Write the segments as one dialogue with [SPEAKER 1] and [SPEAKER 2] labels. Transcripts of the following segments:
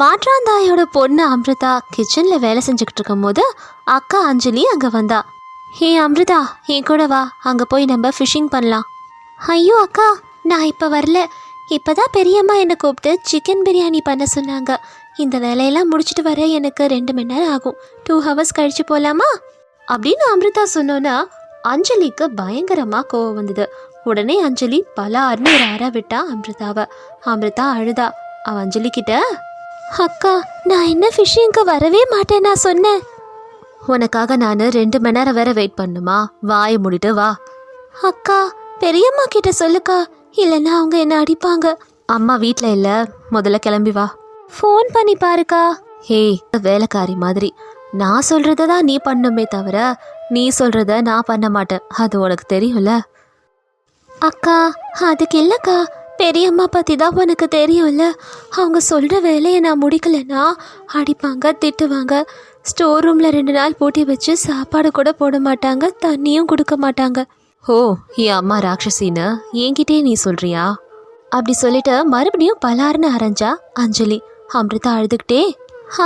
[SPEAKER 1] மாற்றாந்தாயோட பொண்ணு அமிர்தா கிச்சனில் வேலை செஞ்சுக்கிட்டு இருக்கும்போது அக்கா அஞ்சலி அங்கே வந்தா. ஹே அமிர்தா என் கூட வா அங்கே போய் நம்ம ஃபிஷிங் பண்ணலாம். ஐயோ அக்கா நான் இப்போ வரல. இப்போதான் பெரியம்மா என்னை கூப்பிட்டு சிக்கன் பிரியாணி பண்ண சொன்னாங்க. இந்த வேலையெல்லாம் முடிச்சிட்டு வர எனக்கு ரெண்டு மணி நேரம் ஆகும். டூ ஹவர்ஸ் கழிச்சு போகலாமா அப்படின்னு அமிர்தா சொன்னோன்னா அஞ்சலிக்கு பயங்கரமாக கோவம் வந்தது. உடனே அஞ்சலி பல அறுநூறு ஆற விட்டா அமிர்தாவை. அமிர்தா அழுதா அவ அஞ்சலி கிட்ட அக்கா நான் என்ன ஃபிஷிங்க்கு வரவே மாட்டேன் நான் சொன்னேன். உனக்காக நான் ரெண்டு மணி நேரம் வேற வெயிட் பண்ணுமா? வாயை மூடிட்டு வா. அக்கா பெரியம்மா கிட்ட சொல்லுக்கா. இல்லைன்னா அவங்க என்ன அடிப்பாங்க. அம்மா வீட்டில் இல்லை. முதல்ல கிளம்பி வா. ஃபோன் பண்ணி பாருக்கா. ஹே வேலைக்காரி மாதிரி. நான் சொல்கிறத தான் நீ பண்ணுமே தவிர நீ சொல்கிறத நான் பண்ண மாட்டேன். அது உனக்கு தெரியும்ல? அக்கா அதுக்கு இல்லைக்கா. பெரியம்மா பற்றி தான் உனக்கு தெரியும்ல? அவங்க சொல்கிற வேலையை நான் முடிக்கலைன்னா அடிப்பாங்க திட்டுவாங்க. ஸ்டோர் ரூமில் ரெண்டு நாள் பூட்டி வச்சு சாப்பாடு கூட போட மாட்டாங்க தண்ணியும் கொடுக்க மாட்டாங்க. ஓ என் அம்மா ராட்சசின்னு என்கிட்டே நீ சொல்கிறியா அப்படி சொல்லிட்டு மறுபடியும் பலாருன்னு அரைஞ்சா அஞ்சலி. அமிர்தா அழுதுகிட்டே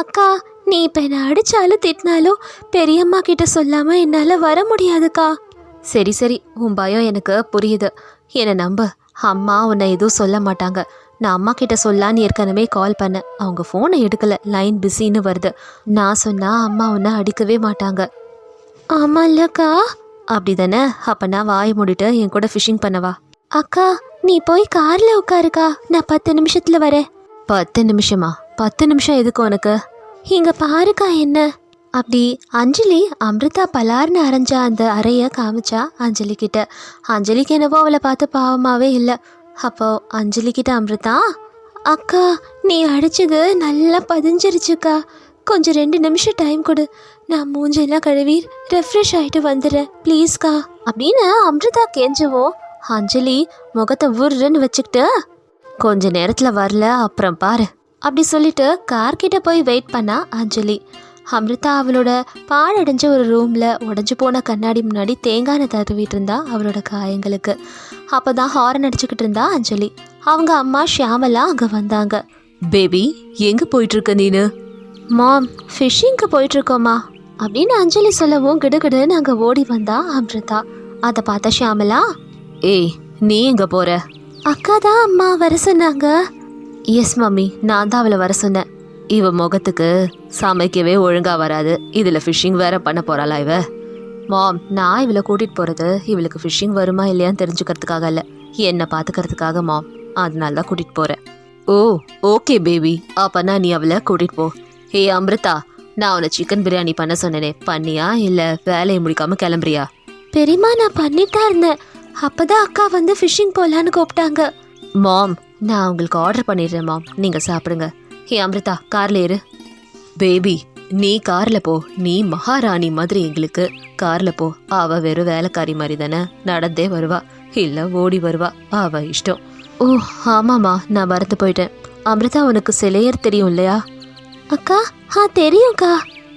[SPEAKER 1] அக்கா நீ இப்போ என்னை அடித்தாலும் திட்டினாலும் பெரியம்மா கிட்ட சொல்லாமல் என்னால் வர முடியாதுக்கா. சரி சரி. உன் பயம் எனக்கு புரியுது. என்னை நம்ப. அம்மா உன்னை எதுவும் சொல்ல மாட்டாங்க. நான் அம்மா கிட்ட சொல்லான்னு ஏற்கனவே கால் பண்ணேன். அவங்க ஃபோனை எடுக்கல. லைன் பிஸின்னு வருது. நான் சொன்னா அம்மா உன்னை அடிக்கவே மாட்டாங்க. ஆமா இல்லக்கா அப்படி தானே அப்ப நான் வாய் மூடிட்டு என் கூட ஃபிஷிங் பண்ணவா? அக்கா நீ போய் கார்ல உட்காருக்கா. நான் பத்து நிமிஷத்துல வரேன். பத்து நிமிஷமா? பத்து நிமிஷம் எதுக்கு உனக்கு? இங்க பாருக்கா என்ன? அப்படி அஞ்சலி அமிர்தா பலார்னு அரைஞ்ச அந்த அறையை காமிச்சா அஞ்சலி கிட்ட அஞ்சலிக்கு என்னவோ அவளை பார்த்து பாவமாவே இல்லை. அப்போ அஞ்சலி கிட்ட அமிர்தா அக்கா நீ அடிச்சது நல்லா பதிஞ்சிருச்சுக்கா. கொஞ்சம் ரெண்டு நிமிஷம் டைம் கொடு. நான் மூஞ்செல்லாம் கழுவி ரெஃப்ரெஷ் ஆகிட்டு வந்துடுறேன். ப்ளீஸ்க்கா அப்படின்னு அமிர்தா கெஞ்சவும் அஞ்சலி முகத்தை உருன்னு வச்சுக்கிட்டு கொஞ்ச நேரத்தில் வரல அப்புறம் பாரு. அப்படி சொல்லிட்டு கார்கிட்ட போய் வெயிட் பண்ணா அஞ்சலி. அமிர்தா அவளோட பாழடைஞ்ச ஒரு ரூமில் உடஞ்சி போன கண்ணாடி முன்னாடி தேங்காய் தடவிட்டு இருந்தா அவளோட காயங்களுக்கு. அப்போ தான் ஹாரன் அடிச்சுக்கிட்டு இருந்தா அஞ்சலி. அவங்க அம்மா ஷியாமலா அங்கே வந்தாங்க.
[SPEAKER 2] பேபி எங்க போயிட்டு இருக்க நீனு?
[SPEAKER 1] மாம் ஃபிஷிங்க்கு போயிட்டு இருக்கோமா அப்படின்னு அஞ்சலி சொல்லவும் கிடுகிடுன்னு அங்கே ஓடி வந்தா அமிர்தா. அதை பார்த்த ஷியாமலா
[SPEAKER 2] ஏய் நீ எங்க போற?
[SPEAKER 1] அக்கா தான் அம்மா வர சொன்னாங்க.
[SPEAKER 2] எஸ் மம்மி நான் தான் அவளை வர சொன்னேன். இவ முகத்துக்கு சமைக்கவே ஒழுங்கா வராது. இதுல ஃபிஷிங் வேற பண்ண போறாளா இவ? மாம் நான் இவளை கூட்டிட்டு போறது இவளுக்கு ஃபிஷிங் வருமா இல்லையான்னு தெரிஞ்சுக்கிறதுக்காக இல்ல என்னை பாத்துக்கிறதுக்காக மாம். அதனால தான் கூட்டிட்டு போறேன். ஓ ஓகே பேபி அப்பனா நீ அவளை கூட்டிட்டு போ. ஹே அமிர்தா நான் உன்னை சிக்கன் பிரியாணி பண்ண சொன்னேனே. பண்ணியா இல்ல வேலையை முடிக்காம கிளம்புறியா?
[SPEAKER 1] பெரியம்மா நான் பண்ணிட்டு தான் இருந்தேன். அப்பதான் அக்கா வந்து ஃபிஷிங் போலான்னு கூப்பிட்டாங்க.
[SPEAKER 2] மாம் நான் உங்களுக்கு ஆர்டர் பண்ணிடுறேன் மாம். நீங்க சாப்பிடுங்க. ஹே அமிர்தா கார்ல ஏறு. பேபி நீ கார்ல போ. நீ மகாராணி மாதிரி எங்களுக்கு கார்ல போ. அவ வெறும் வேலைக்காரி மாதிரி தானே. நடந்தே வருவா. இல்ல ஓடி வருவா. அவ இஷ்டம். ஓ ஆமாம்மா நான் மறந்து போயிட்டேன். அமிர்தா உனக்கு சிலையர் தெரியும் இல்லையா?
[SPEAKER 1] அக்கா ஆ தெரியும்க்கா.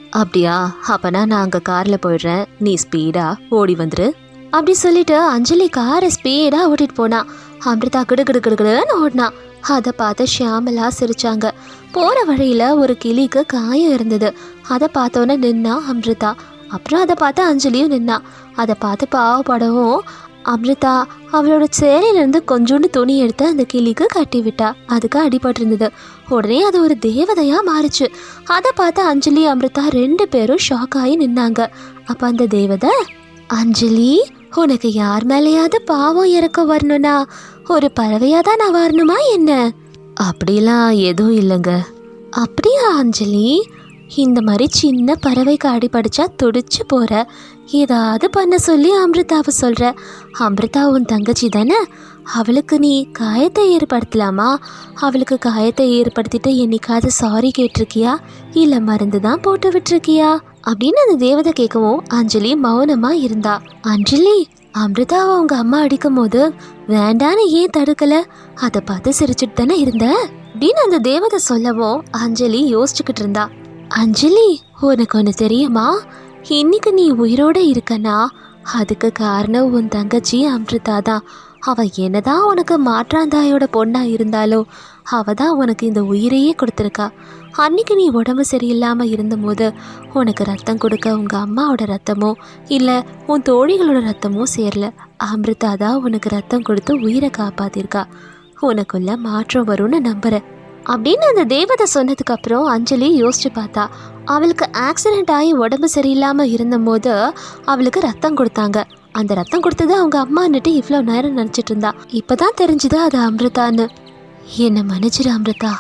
[SPEAKER 2] அப்படியா? அப்பனா நான் அங்க கார்ல போயிடுறேன். நீ ஸ்பீடா ஓடி வந்துரு.
[SPEAKER 1] அப்படி சொல்லிட்டு அஞ்சலி காரை ஸ்பீடா ஓட்டிட்டு போனா. அமிர்தா கிடு கிடு கிடுன்னு ஓடினா. அதை பார்த்து ஷியாமலா சிரிச்சாங்க. போற வழியில ஒரு கிளிக்கு காயம் இருந்தது. அதை பார்த்தோன்னே நின்னா அம்ரிதா. அப்புறம் அதை பார்த்து அஞ்சலியும் நின்னா. அதை பார்த்து பாவப்படவும் அம்ரிதா அவளோட சேலையிலேருந்து கொஞ்சோண்டு துணி எடுத்து அந்த கிளிக்கு கட்டி விட்டா அதுக்கு அடிபட்டிருந்தது. உடனே அது ஒரு தேவதையா மாறுச்சு. அதை பார்த்து அஞ்சலி அம்ரிதா ரெண்டு பேரும் ஷாக் ஆகி நின்னாங்க. அப்ப அந்த தேவதை அஞ்சலி உனக்கு யார் மேலேயாவது பாவம் இறக்க வரணும்னா ஒரு பறவையா தான் நான் வரணுமா என்ன?
[SPEAKER 2] அப்படிலாம் எதுவும் இல்லைங்க.
[SPEAKER 1] அப்படியா அஞ்சலி? இந்த மாதிரி சின்ன பறவைக்கு அடிபடிச்சா துடிச்சு போற. ஏதாவது பண்ண சொல்லி அமிர்தாவை சொல்ற. அமிர்தா உன் தங்கச்சி தானே? அவளுக்கு நீ காயத்தை ஏற்படுத்தலாமா? அவளுக்கு காயத்தை ஏற்படுத்திட்டு என்னைக்காவது சாரி கேட்டிருக்கியா? இல்லை மருந்து தான் போட்டு விட்டுருக்கியா? அப்படின்னு அந்த தேவதை கேட்கவும் அஞ்சலி மௌனமா இருந்தா. அஞ்சலி அமிர்தாவை உங்க அம்மா அடிக்கும் போது வேண்டான்னு ஏன் தடுக்கல? அதை பார்த்து சிரிச்சுட்டு தானே இருந்த? அப்படின்னு அந்த தேவதை சொல்லவும் அஞ்சலி யோசிச்சுக்கிட்டு இருந்தா. அஞ்சலி உனக்கு ஒன்று தெரியுமா? இன்னைக்கு நீ உயிரோட இருக்கனா? அதுக்கு காரணம் உன் தங்கச்சி அமிர்தா தான் அவள் என்னதான் உனக்கு மாற்றாந்தாயோட பொண்ணாக இருந்தாலோ அவள் தான் உனக்கு இந்த உயிரையே கொடுத்துருக்கா. அன்னைக்கு நீ உடம்பு சரியில்லாமல் இருந்தபோது உனக்கு ரத்தம் கொடுக்க உங்கள் அம்மாவோட ரத்தமோ இல்லை உன் தோழிகளோட ரத்தமோ சேரல. அமிர்தா தான் உனக்கு ரத்தம் கொடுத்து உயிரை காப்பாத்திருக்கா. உனக்குள்ள மாற்றம் வரும்னு நம்புகிறேன் அப்படின்னு அந்த தேவதை சொன்னதுக்கப்புறம் அஞ்சலி யோசிச்சு பார்த்தா அவளுக்கு ஆக்சிடென்ட் ஆகி உடம்பு சரியில்லாமல் இருந்தபோது அவளுக்கு ரத்தம் கொடுத்தாங்க. அந்த ரத்தம் கொடுத்தது அவங்க அம்மான்னுட்டு இவ்வளோ நேரம் நினச்சிட்டு இருந்தா. இப்போதான் தெரிஞ்சுது அது அமிர்தான்னு. என்னை மன்னிச்சிரு அமிர்தா.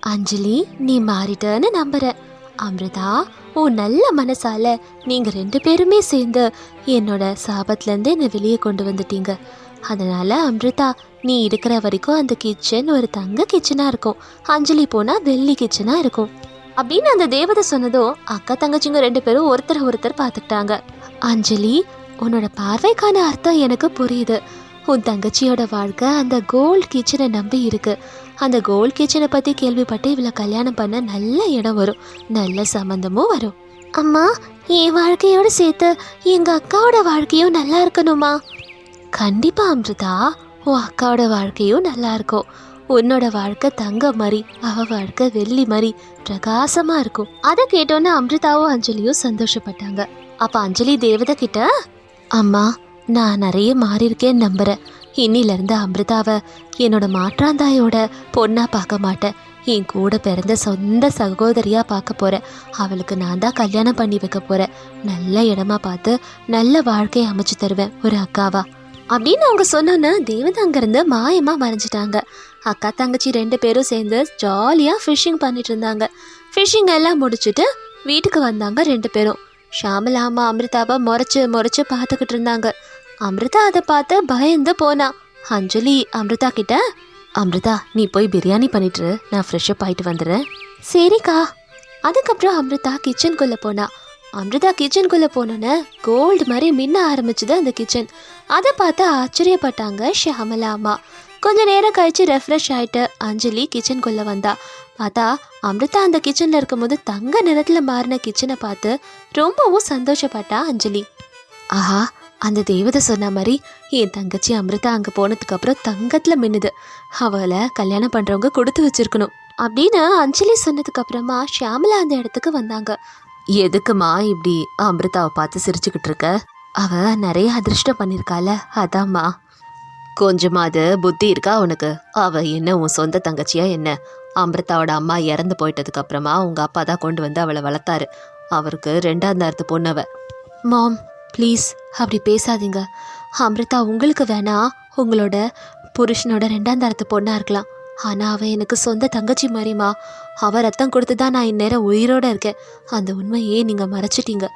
[SPEAKER 1] அஞ்சலி நீ மாறிட்டன்னு நம்புறேன் அமிர்தா உன் நல்ல மனசால நீங்க ரெண்டு பேருமே சேர்ந்து என்னோட சாபத்துலேருந்து என்னை வெளியே கொண்டு வந்துட்டீங்க. அதனால அமிர்தா நீ இருக்கிற வரைக்கும் அந்த கிச்சன் ஒரு தங்க கிச்சனா இருக்கும். அஞ்சலி போனா வெள்ளி கிச்சனா இருக்கும். அப்படின்னு அந்த தேவதை சொன்னதும் அக்கா தங்கச்சிங்க ரெண்டு பேரும் ஒருத்தர் ஒருத்தர் பார்த்துக்கிட்டாங்க. அஞ்சலி உன்னோட பார்வைக்கான அர்த்தம் எனக்கு புரியுது. உன் தங்கச்சியோட வாழ்க்கை அந்த கோல்ட் கிச்சனை நம்பி இருக்கு. அந்த கோல்ட் கிச்சனை பற்றி கேள்விப்பட்டு இவளை கல்யாணம் பண்ண நல்ல இடம் வரும். நல்ல சம்மந்தமும் வரும். அம்மா என் வாழ்க்கையோட சேர்த்து எங்க அக்காவோட வாழ்க்கையும் நல்லா இருக்கணுமா? கண்டிப்பா அமிர்தா. உன் அக்காவோட வாழ்க்கையும் நல்லா இருக்கும். உன்னோட வாழ்க்கை தங்கம் மாதிரி அவ வாழ்க்கை வெள்ளி மாதிரி பிரகாசமா இருக்கும். அதை கேட்டோன்னே அமிர்தாவும் அஞ்சலியும் சந்தோஷப்பட்டாங்க. அப்போ அஞ்சலி தேவதை கிட்ட அம்மா நான் நிறைய மாறியிருக்கேன்னு நம்புகிறேன் இன்னிலிருந்து அமிர்தாவை என்னோட மாற்றாந்தாயோட பொண்ணாக பார்க்க மாட்டேன். என் கூட பிறந்த சொந்த சகோதரியாக பார்க்க போகிறேன் அவளுக்கு நான் தான் கல்யாணம் பண்ணி வைக்க போகிறேன் நல்ல இடமா பார்த்து நல்ல வாழ்க்கையை அமைச்சு தருவேன் ஒரு அக்காவா. அப்படின்னு அவங்க சொன்னோன்னு தேவதை அங்கேருந்து மாயமாக மறைஞ்சிட்டாங்க. அக்கா தங்கச்சி ரெண்டு பேரும் சேர்ந்து ஜாலியாக ஃபிஷ்ஷிங் பண்ணிட்டு இருந்தாங்க. ஃபிஷ்ஷிங் எல்லாம் முடிச்சுட்டு வீட்டுக்கு வந்தாங்க ரெண்டு பேரும். ஷாமலா அம்மா அமிர்தாவை முறைச்சு முறைச்சு பார்த்துக்கிட்டு இருந்தாங்க. அமிர்தா அதை பார்த்து பயந்து போனா. அஞ்சலி அமிர்தா கிட்ட அமிர்தா நீ போய் பிரியாணி பண்ணிட்டு நான் ஃப்ரெஷ்ஷப் ஆகிட்டு வந்துடுறேன். சரிக்கா. அதுக்கப்புறம் அமிர்தா கிச்சனுக்குள்ளே போனா. அமிர்தா கிச்சனுக்குள்ளே போனோன்னே கோல்டு மாதிரி மின்ன ஆரம்பிச்சுது அந்த கிச்சன் அதை பார்த்து ஆச்சரியப்பட்டாங்க ஷியாமலா அம்மா கொஞ்ச நேரம் கழிச்சு ரெஃப்ரெஷ் ஆயிட்டு அஞ்சலி கிச்சனுக்குள்ளே வந்தா. பார்த்தா அமிர்தா அந்த கிச்சன்ல இருக்கும்போது தங்க நிறத்துல மாறின கிச்சனை பார்த்து ரொம்பவும் சந்தோஷப்பட்டா அஞ்சலி. ஆஹா அந்த தேவதை சொன்ன மாதிரி என் தங்கச்சி அமிர்தா அங்கே போனதுக்கு அப்புறம் தங்கத்துல மின்னுது. அவளை கல்யாணம் பண்றவங்க கொடுத்து வச்சிருக்கணும். அப்படின்னு அஞ்சலி சொன்னதுக்கு அப்புறமா ஷியாமலா அந்த இடத்துக்கு வந்தாங்க.
[SPEAKER 3] எதுக்குமா இப்படி அமிர்தாவை பார்த்து சிரிச்சுக்கிட்டு இருக்க?
[SPEAKER 1] அவ நிறைய அதிர்ஷ்டம் பண்ணிருக்கால அதாம்மா.
[SPEAKER 3] கொஞ்சமாவது புத்தி இருக்கா உனக்கு? அவ என்ன உன் சொந்த தங்கச்சியா என்ன? அமிர்தாவோட அம்மா இறந்து போயிட்டதுக்கு அப்புறமா உங்க அப்பா தான் கொண்டு வந்து அவளை வளர்த்தாரு. அவருக்கு ரெண்டாம் தாரத்து பொண்ணவ.
[SPEAKER 1] மாம் ப்ளீஸ் அப்படி பேசாதீங்க. அமிர்தா உங்களுக்கு வேணா உங்களோட புருஷனோட ரெண்டாம் தரத்து பொண்ணா இருக்கலாம். ஆனால் அவன் எனக்கு சொந்த தங்கச்சி மாதிரிமா அவள் ரத்தம் கொடுத்து தான் நான் இந்நேரம் உயிரோட இருக்கேன். அந்த உண்மையே நீங்கள் மறைச்சிட்டீங்க.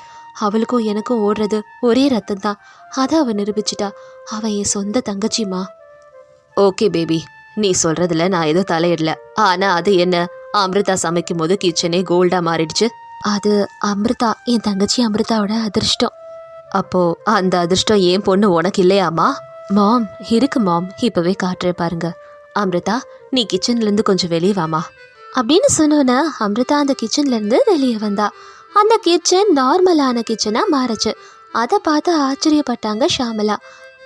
[SPEAKER 1] அவளுக்கும் எனக்கும் ஓடுறது ஒரே ரத்தம் தான். அதை அவன் நிரூபிச்சிட்டா. அவன் என் சொந்த தங்கச்சிமா
[SPEAKER 3] ஓகே பேபி. நீ சொல்றதுல நான் எதுவும் தலையிடல. ஆனா அது என்ன? அமிர்தா சமைக்கும் போது கிச்சனே கோல்டா மாறிடுச்சு.
[SPEAKER 1] அது அமிர்தா என் தங்கச்சி அமிர்தாவோட அதிர்ஷ்டம்.
[SPEAKER 3] அப்போ அந்த அதிர்ஷ்டம் ஏன் பொண்ணு உனக்கு இல்லையாமா?
[SPEAKER 1] மாம் இருக்கு மாம். இப்பவே காட்டுறேன் பாருங்க.
[SPEAKER 3] அமிர்தா நீ கிச்சன்ல இருந்து கொஞ்சம் வெளியே வாமா.
[SPEAKER 1] அப்படின்னு சொன்னோன்னே அமிர்தா அந்த கிச்சன்ல இருந்து வெளியே வந்தா. அந்த கிச்சன் நார்மலான கிச்சனா மாறுச்சு. அதை பார்த்து ஆச்சரியப்பட்டாங்க ஷாமலா.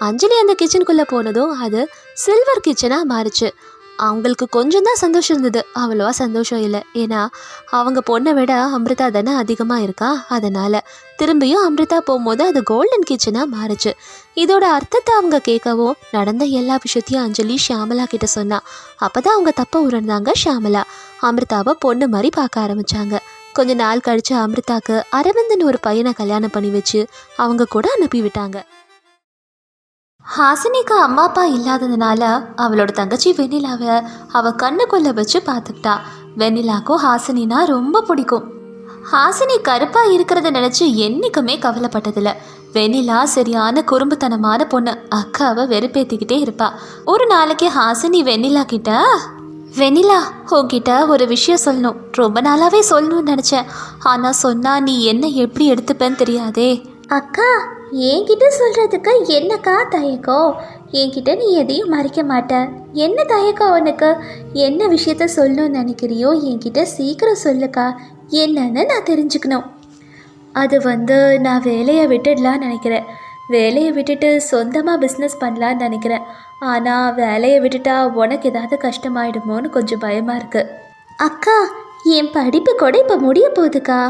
[SPEAKER 1] அஞ்சலி அந்த கிச்சனுக்குள்ளே போனதும் அது சில்வர் கிச்சனாக மாறுச்சு. அவங்களுக்கு கொஞ்சம் தான் சந்தோஷம் இருந்தது. அவ்வளோவா சந்தோஷம் இல்லை. ஏன்னா அவங்க பொண்ணை விட அமிர்தா தானே அதிகமாக இருக்கா? அதனால் திரும்பியும் அமிர்தா போகும்போது அது கோல்டன் கிச்சனாக மாறுச்சு. இதோட அர்த்தத்தை அவங்க கேட்கவும் நடந்த எல்லா விஷயத்தையும் அஞ்சலி ஷியாமலா கிட்ட சொன்னா. அப்பதான் அவங்க தப்ப உணர்ந்தாங்க ஷியாமலா. அமிர்தாவை பொண்ணு மாதிரி பார்க்க ஆரம்பித்தாங்க கொஞ்ச நாள் கழிச்சு அமிர்தாக்கு அரவிந்தன் ஒரு பையனை கல்யாணம் பண்ணி வச்சு அவங்க கூட அனுப்பி விட்டாங்க. ஹாசினிக்கு அம்மா அப்பா இல்லாததுனால அவளோட தங்கச்சி வெண்ணிலாவை அவ கண்ணுக்குள்ளே வச்சு பார்த்துக்கிட்டா. வெண்ணிலாக்கும் ஹாசினினா ரொம்ப பிடிக்கும். ஹாசினி கருப்பாக இருக்கிறத நினச்சி என்னைக்குமே கவலைப்பட்டதில்ல. வெண்ணிலா சரியான குறும்புத்தனமான பொண்ணு. அக்காவை வெறுப்பேத்திக்கிட்டே இருப்பா. ஒரு நாளைக்கு ஹாசினி வெண்ணிலா கிட்ட வெண்ணிலா உன்கிட்ட ஒரு விஷயம் சொல்லணும். ரொம்ப நாளாகவே சொல்லணும்னு நினச்சேன். ஆனால் சொன்னா நீ என்ன எப்படி எடுத்துப்பேன்னு தெரியாதே. அக்கா என்கிட்ட சொல்கிறதுக்கு என்னக்கா தயக்கம்? என்கிட்ட நீ எதையும் மறைக்க மாட்ட. என்ன தயக்கம் உனக்கு? என்ன விஷயத்த சொல்லணும்னு நினைக்கிறியோ என்கிட்ட சீக்கிரம் சொல்லுக்கா. என்னன்னு நான் தெரிஞ்சுக்கணும். அது வந்து நான் வேலையை விட்டுடலான்னு நினைக்கிறேன்.
[SPEAKER 4] வேலையை விட்டுட்டு சொந்தமாக பிஸ்னஸ் பண்ணலான்னு நினைக்கிறேன். ஆனால் வேலையை விட்டுட்டா உனக்கு ஏதாவது கஷ்டமாயிடுமோன்னு கொஞ்சம் பயமாக இருக்குது அக்கா என் படிப்பு கூட இப்போ முடிய போகுதுக்கா.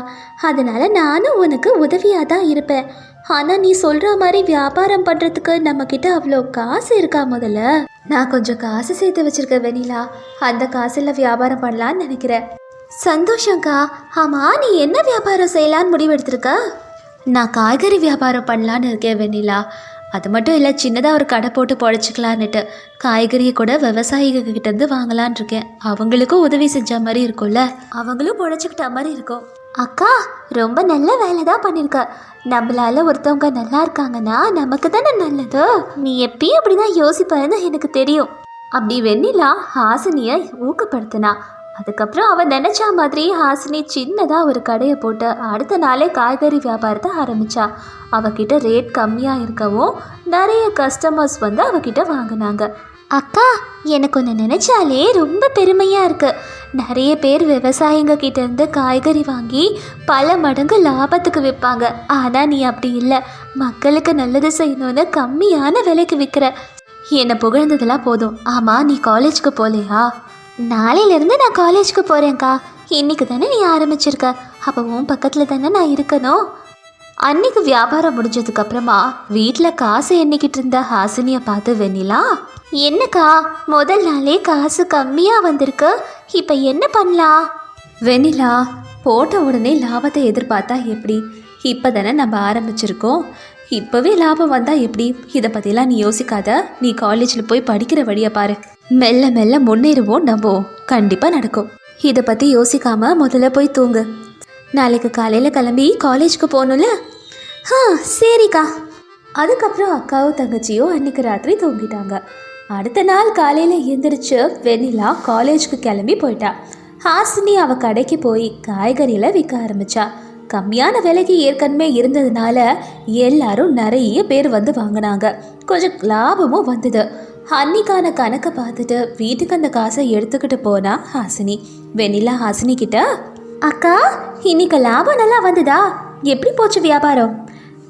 [SPEAKER 4] அதனால் நானும் உனக்கு உதவியாக தான் இருப்பேன். ஆனால் நீ சொல்கிற மாதிரி வியாபாரம் பண்ணுறதுக்கு நம்மக்கிட்ட அவ்வளோ காசு இருக்கா முதல்ல? நான் கொஞ்சம் காசு சேர்த்து வச்சுருக்கேன் வெனிலா அந்த காசில் வியாபாரம் பண்ணலான்னு நினைக்கிறேன். சந்தோஷங்க்கா ஆமாம் நீ என்ன வியாபாரம் செய்யலான்னு முடிவெடுத்திருக்க? நான் காய்கறி வியாபாரம் பண்ணலான்னு இருக்கேன் வெண்ணிலா. அது மட்டும் இல்லை சின்னதாக ஒரு கடை போட்டு பொழைச்சிக்கலான்னுட்டு காய்கறியை கூட விவசாயிகிட்டேருந்து வாங்கலான் இருக்கேன். அவங்களுக்கும் உதவி செஞ்ச மாதிரி இருக்கும்ல? அவங்களும் பொழைச்சிக்கிட்ட மாதிரி இருக்கும். அக்கா ரொம்ப நல்ல வேலை தான் பண்ணியிருக்க நம்மளால ஒருத்தவங்க நல்லா இருக்காங்கன்னா நமக்கு தானே நல்லது? நீ எப்பயும் அப்படி தான் யோசிப்பாருன்னு எனக்கு தெரியும். அப்படி வெண்ணிலா ஹாசினியை ஊக்கப்படுத்தினா. அதுக்கப்புறம் அவன் நினச்சா மாதிரி ஹாசினி சின்னதாக ஒரு கடையை போட்டு அடுத்த நாளே காய்கறி வியாபாரத்தை ஆரம்பிச்சா. அவகிட்ட ரேட் கம்மியாக இருக்கவும் நிறைய கஸ்டமர்ஸ் வந்து அவகிட்ட வாங்கினாங்க. அக்கா எனக்கு ஒன்று நினச்சாலே ரொம்ப பெருமையாக இருக்கு. நிறைய பேர் விவசாயிங்க கிட்டேருந்து காய்கறி வாங்கி பல மடங்கு லாபத்துக்கு விற்பாங்க ஆனால் நீ அப்படி இல்லை. மக்களுக்கு நல்லது செய்யணும்னு கம்மியான விலைக்கு விற்கிற என்னை புகழ்ந்ததெல்லாம் போதும். ஆமாம் நீ காலேஜுக்கு போகலையா? நாளையிலேருந்து நான் காலேஜுக்கு போகிறேன்க்கா இன்னைக்கு தானே நீ ஆரம்பிச்சிருக்க. அப்போ உன் பக்கத்தில் தானே நான் இருக்கணும்? அன்னைக்கு வியாபாரம் முடிஞ்சதுக்கு அப்புறமா வீட்டில் காசு எண்ணிக்கிட்டு இருந்த ஹாசினியை பார்த்து வெண்ணிலா என்னக்கா முதல் நாளே காசு கம்மியாக வந்திருக்கு இப்போ என்ன பண்ணலாம் வெண்ணிலா போட்ட உடனே லாபத்தை எதிர்பார்த்தா எப்படி? இப்போ தானே நம்ம ஆரம்பிச்சிருக்கோம். இப்போவே லாபம் வந்தால் எப்படி? இதை பற்றிலாம் நீ யோசிக்காத. நீ காலேஜில் போய் படிக்கிற வழியை பாரு. மெல்ல மெல்ல முன்னேறுவோம் நம்புவோம். கண்டிப்பாக நடக்கும். இதை பற்றி யோசிக்காம முதல்ல போய் தூங்கு. நாளைக்கு காலையில் கிளம்பி காலேஜ்க்கு போகணும்ல? ஆ சரிக்கா. அதுக்கப்புறம் அக்காவும் தங்கச்சியும் அன்னைக்கு ராத்திரி தூங்கிட்டாங்க. அடுத்த நாள் காலையில் எந்திரிச்சு வெண்ணிலா காலேஜுக்கு கிளம்பி போயிட்டா. ஹாசினி அவள் கடைக்கு போய் காய்கறிகளை விற்க ஆரம்பித்தா கம்மியான விலைக்கு ஏற்கனவே இருந்ததுனால எல்லாரும் நிறைய பேர் வந்து வாங்கினாங்க. கொஞ்சம் லாபமும் வந்தது. அன்னிக்கான கணக்கை பார்த்துட்டு வீட்டுக்கு அந்த காசை எடுத்துக்கிட்டு போனா ஹாசினி. வெண்ணிலா ஹாசினி கிட்ட அக்கா இன்னைக்கு லாபம் நல்லா வந்ததா? எப்படி போச்சு வியாபாரம்?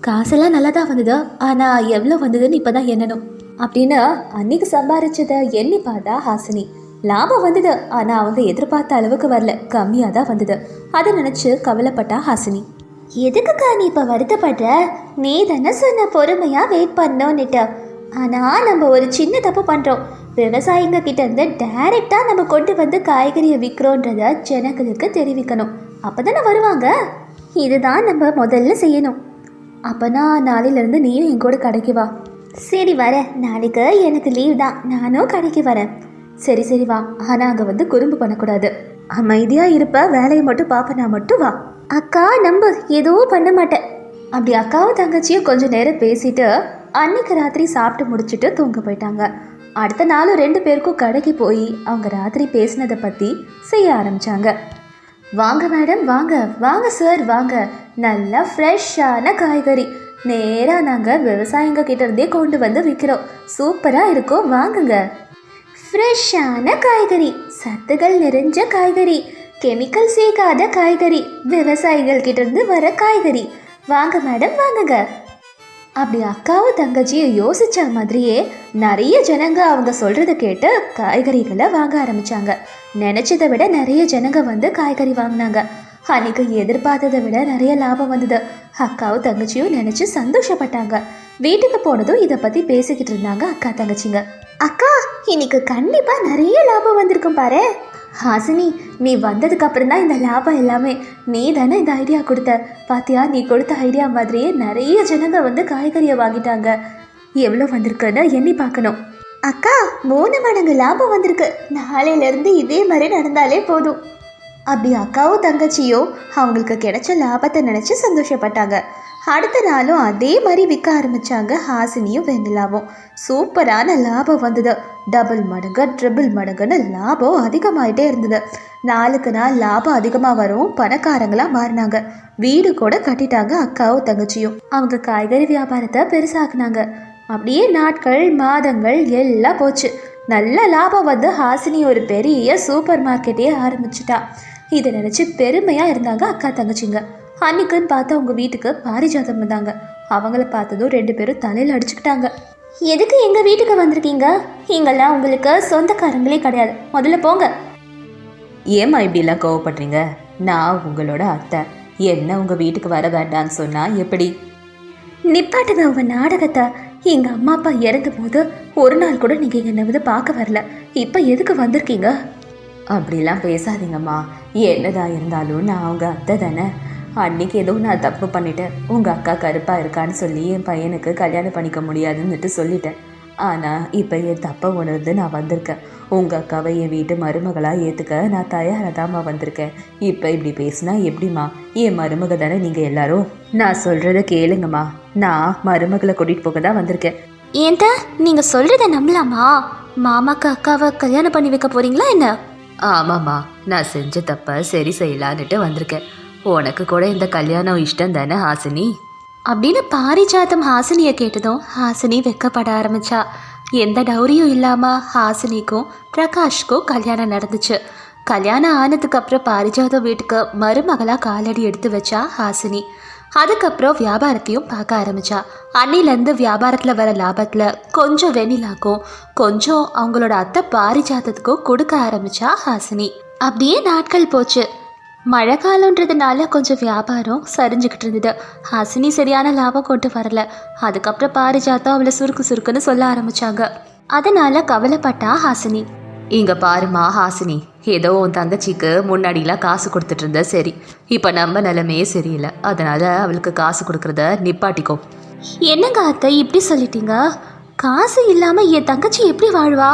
[SPEAKER 4] காசெல்லாம் நல்லா தான் வந்தது. ஆனால் எவ்வளோ வந்ததுன்னு இப்போ தான் எண்ணணும். அப்படின்னு அன்னைக்கு சம்பாரிச்சதை எண்ணி பார்த்தா ஹாசினி. லாபம் வந்தது. ஆனால் அவங்க எதிர்பார்த்த அளவுக்கு வரல. கம்மியாக தான் வந்தது. அதை நினச்சி கவலைப்பட்டா ஹாசினி. எதுக்குக்கா நீ இப்போ வருத்தப்படுற? நீ தானே சொன்ன பொறுமையாக வெயிட் பண்ணோன்னுட்டு. ஆனால் நம்ம ஒரு சின்ன தப்பு பண்ணுறோம் விவசாயிங்க கிட்ட இருந்து டைரெக்டாக நம்ம கொண்டு வந்து காய்கறியை விற்கிறோன்றத ஜனங்களுக்கு தெரிவிக்கணும். அப்போ தானே வருவாங்க. இதுதான் நம்ம முதல்ல செய்யணும். அப்போனா நாளையிலேருந்து நீயும் எங்கூட கடைக்கு வா. சரி வரேன் நாளைக்கு எனக்கு லீவ் தான். நானும் கடைக்கு வரேன். சரி சரி வா. ஆனால் அங்கே வந்து குறும்பு பண்ணக்கூடாது. அமைதியாக இருப்ப. வேலையை மட்டும் பார்ப்ப மட்டும் வா. அக்கா நம்ப. எதுவும் பண்ண மாட்டேன். அப்படி அக்காவும் தங்கச்சியும் கொஞ்ச நேரம் பேசிட்டு அன்னைக்கு ராத்திரி சாப்பிட்டு முடிச்சுட்டு தூங்க போயிட்டாங்க. அடுத்த நாளும் ரெண்டு பேருக்கும் கடைக்கு போய் அவங்க ராத்திரி பேசினதை பற்றி செய்ய ஆரம்பிச்சாங்க. வாங்க மேடம் வாங்க வாங்க சார் வாங்க. நல்லா ஃப்ரெஷ்ஷான காய்கறி. நேராக நாங்கள் விவசாயிங்க கிட்டேருந்தே கொண்டு வந்து விற்கிறோம் சூப்பராக இருக்கும் வாங்குங்க. ஃப்ரெஷ்ஷான காய்கறி சத்துகள் நிறைஞ்ச காய்கறி கெமிக்கல் சேர்க்காத காய்கறி விவசாயிகள் கிட்டேருந்து வர காய்கறி. வாங்க மேடம் வாங்குங்க. அப்படி அக்காவும் தங்கச்சியும் யோசிச்ச மாதிரியே நிறைய ஜனங்க அவங்க சொல்றத கேட்டு காய்கறிகளை வாங்க ஆரம்பிச்சாங்க. நினைச்சதை விட நிறைய ஜனங்க வந்து காய்கறி வாங்கினாங்க. அன்னைக்கு எதிர்பார்த்ததை விட நிறைய லாபம் வந்தது. அக்காவும் தங்கச்சியும் நினைச்சு சந்தோஷப்பட்டாங்க. வீட்டுக்கு போனதும் இதை பத்தி பேசிக்கிட்டு இருந்தாங்க அக்கா தங்கச்சிங்க. அக்கா இன்னைக்கு கண்டிப்பா நிறைய லாபம் வந்திருக்கும் பாரு ஹாசினி நீ வந்ததுக்கு அப்புறம் தான் இந்த லாபம் எல்லாமே. நீ தானே இந்த ஐடியா கொடுத்த. பாத்தியா நீ கொடுத்த ஐடியா மாதிரியே நிறைய ஜனங்க வந்து காய்கறியை வாங்கிட்டாங்க. எவ்வளோ வந்திருக்குன்னு எண்ணி பார்க்கணும். அக்கா மூணு மடங்கு லாபம் வந்திருக்கு. நாளையிலேருந்து இதே மாதிரி நடந்தாலே போதும். அப்படி அக்காவும் தங்கச்சியோ அவங்களுக்கு கிடைச்ச லாபத்தை நினச்சி சந்தோஷப்பட்டாங்க. அடுத்த நாளும் அதே மாதிரி விற்க ஆரம்பித்தாங்க ஹாசினியும் வெண்ணிலாவும். சூப்பரான லாபம் வந்தது. டபுள் மடங்கு ட்ரிபிள் மடங்குன்னு லாபம் அதிகமாயிட்டே இருந்தது. நாளுக்கு நாள் லாபம் அதிகமாக வரும் பணக்காரங்களாக மாறினாங்க. வீடு கூட கட்டிட்டாங்க அக்காவும் தங்கச்சியும். அவங்க காய்கறி வியாபாரத்தை பெருசாக்குனாங்க. அப்படியே நாட்கள் மாதங்கள் எல்லாம் போச்சு. நல்ல லாபம் வந்து ஹாசினி ஒரு பெரிய சூப்பர் மார்க்கெட்டே ஆரம்பிச்சிட்டா. இதை நினச்சி பெருமையாக இருந்தாங்க அக்கா தங்கச்சிங்க. அன்னைக்குன்னு பார்த்து அவங்க வீட்டுக்கு பாரிஜாதம் வந்தாங்க. அவங்கள பார்த்ததும் ரெண்டு பேரும் தலையில் அடிச்சுக்கிட்டாங்க. எதுக்கு எங்கள் வீட்டுக்கு வந்திருக்கீங்க? இங்கெல்லாம் உங்களுக்கு சொந்தக்காரங்களே கிடையாது. முதல்ல போங்க.
[SPEAKER 1] ஏம்மா இப்படிலாம் கோவப்படுறீங்க? நான் உங்களோட அத்தை. என்ன உங்கள் வீட்டுக்கு வர வேண்டாம்னு சொன்னால் எப்படி?
[SPEAKER 4] நிப்பாட்டுங்க உங்க நாடகத்தை. எங்க அம்மா அப்பா இறந்த போது ஒரு நாள் கூட நீங்க என்னை வந்து பார்க்க வரல. இப்ப எதுக்கு வந்திருக்கீங்க?
[SPEAKER 1] அப்படிலாம் பேசாதீங்கம்மா. என்னதான் இருந்தாலும் நான் அவங்க அத்தை தானே. அன்னைக்கு ஏதோ நான் தப்பு பண்ணிட்டேன். உங்கள் அக்கா கருப்பாக இருக்கான்னு சொல்லி என் பையனுக்கு கல்யாணம் பண்ணிக்க முடியாதுன்னுட்டு சொல்லிட்டேன். ஆனால் இப்போ என் தப்பை உணர்ந்து நான் வந்திருக்கேன். உங்கள் அக்காவை என் வீட்டு மருமகளாக ஏற்றுக்க நான் தயாராக தாம்மா வந்திருக்கேன். இப்போ இப்படி பேசினா எப்படிம்மா? என் மருமக தானே நீங்கள் எல்லாரும்? நான் சொல்கிறத கேளுங்கம்மா. நான் மருமகளை கூட்டிகிட்டு போக தான் வந்திருக்கேன்.
[SPEAKER 4] ஏன்ட்ட நீங்க சொல்றத நம்பலாமா? மாமாக்கு அக்காவை கல்யாணம் பண்ணி வைக்க போறீங்களா என்ன?
[SPEAKER 1] ஆமாம்மா. நான் செஞ்ச தப்பை சரி செய்யலான்னுட்டு வந்திருக்கேன். உனக்கு கூட இந்த கல்யாணம் இஷ்டம் தானே ஹாசினி?
[SPEAKER 4] அப்படின்னு பாரிஜாதம் ஹாசினியை கேட்டதும் ஹாசினி வெக்கப்பட ஆரம்பிச்சா. எந்த டௌரியும் இல்லாம ஹாசினிக்கும் பிரகாஷ்க்கும் கல்யாணம் நடந்துச்சு. கல்யாணம் ஆனதுக்கு அப்புறம் பாரிஜாதம் வீட்டுக்கு மருமகளா காலடி எடுத்து வச்சா ஹாசினி. அதுக்கப்புறம் வியாபாரத்தையும் பார்க்க ஆரம்பிச்சா. அன்னிலேருந்து வியாபாரத்தில் வர லாபத்தில் கொஞ்சம் வெண்ணிலாக்கும் கொஞ்சம் அவங்களோட அத்தை பாரிஜாதத்துக்கும் கொடுக்க ஆரம்பிச்சா ஹாசினி. அப்படியே நாட்கள் போச்சு. மழை காலன்றதுனால கொஞ்சம் வியாபாரம் சரிஞ்சுக்கிட்டு இருந்தது ஹாசினி சரியான லாபம் கொண்டு வரல. அதுக்கப்புறம் பாரிஜாத்தம் அவளை சுருக்கு சுருக்குன்னு சொல்ல ஆரம்பிச்சாங்க. அதனால கவலைப்பட்டா ஹாசினி.
[SPEAKER 1] இங்க பாருமா ஹாசினி ஏதோ உன் தங்கச்சிக்கு முன்னாடிலாம் காசு கொடுத்துட்டு இருந்த சரி. இப்போ நம்ம நிலைமையே சரியில்லை. அதனால அவளுக்கு காசு கொடுக்கறத நிப்பாட்டிக்கோ.
[SPEAKER 4] என்னங்க அத்தை இப்படி சொல்லிட்டீங்க? காசு இல்லாம என் தங்கச்சி எப்படி வாழ்வா?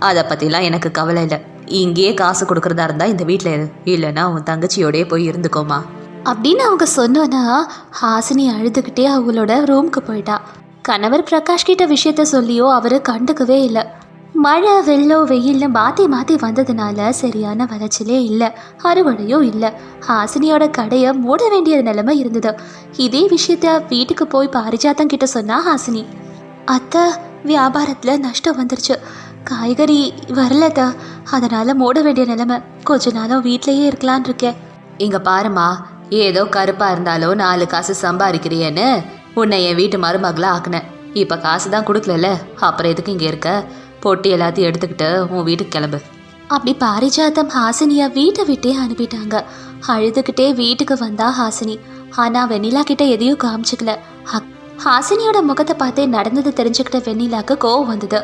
[SPEAKER 1] அதை பற்றிலாம் எனக்கு கவலை இல்லை. இங்கேயே காசு கொடுக்கறதா இருந்தால் இந்த வீட்டில் இரு இல்லைன்னா உன் தங்கச்சியோடயே போய் இருந்துக்கோமா.
[SPEAKER 4] அப்படின்னு அவங்க சொன்னோன்னா ஹாசினி அழுதுகிட்டே அவங்களோட ரூம்க்கு போயிட்டா. கணவர் பிரகாஷ் கிட்ட விஷயத்த சொல்லியோ அவர் கண்டுக்கவே இல்லை. மழை வெள்ளம் வெயில்னு மாற்றி மாற்றி வந்ததுனால சரியான விளைச்சலே இல்லை. அறுவடையும் இல்லை. ஹாசினியோட கடையை மூட வேண்டிய நிலைமை இருந்தது. இதே விஷயத்த வீட்டுக்கு போய் பாரிஜாத்தம் கிட்ட சொன்னா ஹாசினி. அத்தை வியாபாரத்தில் நஷ்டம் வந்துருச்சு. காய்கறி வரலத? அதனால் மூட வேண்டிய நிலைமை. கொஞ்ச நாளும் வீட்டிலேயே இருக்கலான் இருக்கேன்.
[SPEAKER 1] இங்க பாருமா ஏதோ கருப்பா இருந்தாலும் நாலு காசு சம்பாதிக்கிறியேன்னு உன்னை என் வீட்டு மருமகளா ஆக்குனேன். இப்போ காசு தான் கொடுக்கலல்ல? அப்புறம் எதுக்கு இங்கே இருக்க? பொட்டி எல்லாத்தையும் எடுத்துக்கிட்டு உன் வீட்டுக்கு கிளம்பு.
[SPEAKER 4] அப்படி பாரிஜாதம் ஹாசினியை வீட்டை விட்டே அனுப்பிட்டாங்க. அழுதுகிட்டே வீட்டுக்கு வந்தா ஹாசினி. ஆனா வெண்ணிலா கிட்ட எதையும் காமிச்சுக்கல. ஹாசினியோட முகத்தை பார்த்தே நடந்தது தெரிஞ்சுக்கிட்ட வெண்ணிலாக்கு கோவம் வந்தது.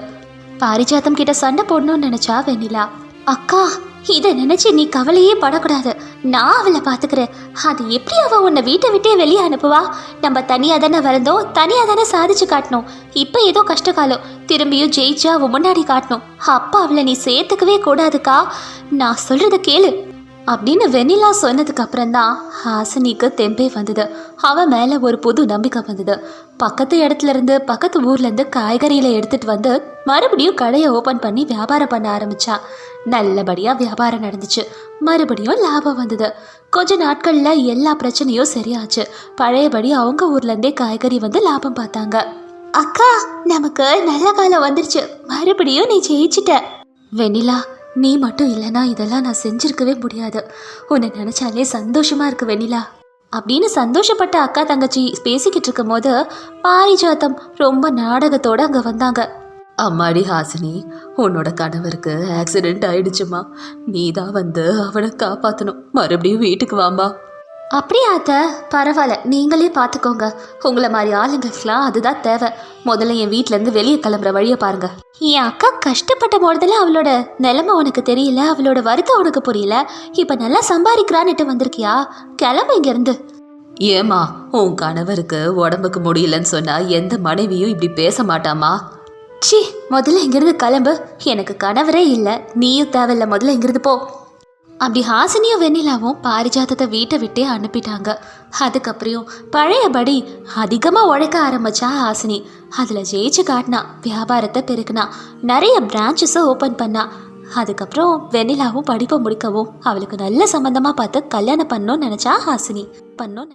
[SPEAKER 4] பாரிஜாதம் கிட்ட சண்டை போடணும்னு நினைச்சா வெண்ணிலா. அக்கா இதை நினைச்சு நீ கவலையே படக்கூடாது. நான் அவளை பாத்துக்கிறேன். அது எப்படி அவ உன்னை வீட்டை விட்டே வெளியே அனுப்புவா? நம்ம தனியா தானே வளர்ந்தோம். தனியா தானே சாதிச்சு காட்டணும் இப்போ ஏதோ கஷ்டகாலம். திரும்பியும் ஜெயிச்சு அவ முன்னாடி காட்டணும். அப்பா அவளை நீ சேர்த்துக்கவே கூடாதுக்கா. நான் சொல்றத கேளு. அப்படின்னு வெண்ணிலா சொன்னதுக்கு அப்புறம்தான் ஹாசினிக்கு தெம்பே வந்தது. அவன் மேல ஒரு புது நம்பிக்கை வந்தது. பக்கத்து இடத்துல இருந்து பக்கத்து ஊர்லேருந்து காய்கறியில் எடுத்துகிட்டு வந்து மறுபடியும் கடையை ஓப்பன் பண்ணி வியாபாரம் பண்ண ஆரம்பிச்சா. நல்லபடியாக வியாபாரம் நடந்துச்சு. மறுபடியும் லாபம் வந்தது. கொஞ்ச நாட்களில் எல்லா பிரச்சனையும் சரியாச்சு. பழையபடி அவங்க ஊர்லேருந்தே காய்கறி வந்து லாபம் பார்த்தாங்க. அக்கா நமக்கு நல்ல காலம் வந்துருச்சு. மறுபடியும் நீ ஜெயிச்சிட்ட. வெண்ணிலா நீ மட்டும் இல்லைனா இதெல்லாம் நான் செஞ்சிருக்கவே முடியாது. உன்னை நினச்சாலே சந்தோஷமாக இருக்கு வெண்ணிலா. அப்படின்னு சந்தோஷப்பட்ட அக்கா தங்கச்சி பேசிக்கிட்டு இருக்கும்போது பாரிஜாத்தம் ரொம்ப நாடகத்தோட அங்க வந்தாங்க.
[SPEAKER 1] அம்மாடி ஹாசினி உன்னோட கணவருக்கு ஆக்சிடென்ட் ஆயிடுச்சுமா. நீ தான் வந்து அவனை காப்பாற்றணும் மறுபடியும் வீட்டுக்கு வாம்பா
[SPEAKER 4] அப்படியா அத்தை? பரவாயில்ல. நீங்களே பார்த்துக்கோங்க. உங்களை மாதிரி ஆளுங்களுக்கெல்லாம் அதுதான் தேவை. முதல்ல என் வீட்டிலேருந்து வெளியே கிளம்புற வழியை பாருங்க. என் அக்கா கஷ்டப்பட்ட போதெல்லாம் அவளோட நிலைமை உனக்கு தெரியல? அவளோட வருத்தம் உனக்கு புரியல? இப்போ நல்லா சம்பாதிக்கிறான்னுட்டு வந்திருக்கியா? கிளம்பு இங்கேருந்து.
[SPEAKER 1] ஏமா உன் கணவருக்கு உடம்புக்கு முடியலன்னு சொன்னா எந்த மனைவியும் இப்படி பேச மாட்டாமா
[SPEAKER 4] சி முதல்ல இங்கிருந்து கிளம்பு. எனக்கு கணவரே இல்லை. நீயும் தேவையில்ல. முதல்ல இங்கிருந்து போ. அப்படி ஹாசினியும் வெண்ணிலாவும் பாரிஜாதத்தை வீட்டை விட்டே அனுப்பிட்டாங்க. அதுக்கப்புறம் பழையபடி அதிகமாக உழைக்க ஆரம்பிச்சா ஹாசினி. அதில் ஜெயிச்சு காட்டினா வியாபாரத்தை பெருக்கினா நிறைய பிரான்ச்சஸை ஓப்பன் பண்ணா. அதுக்கப்புறம் வெண்ணிலாவும் படிப்பை முடிக்கவும் அவளுக்கு நல்ல சம்மந்தமாக பார்த்து கல்யாணம் பண்ணணும்னு நினச்சா ஹாசினி. பண்ணோன்னு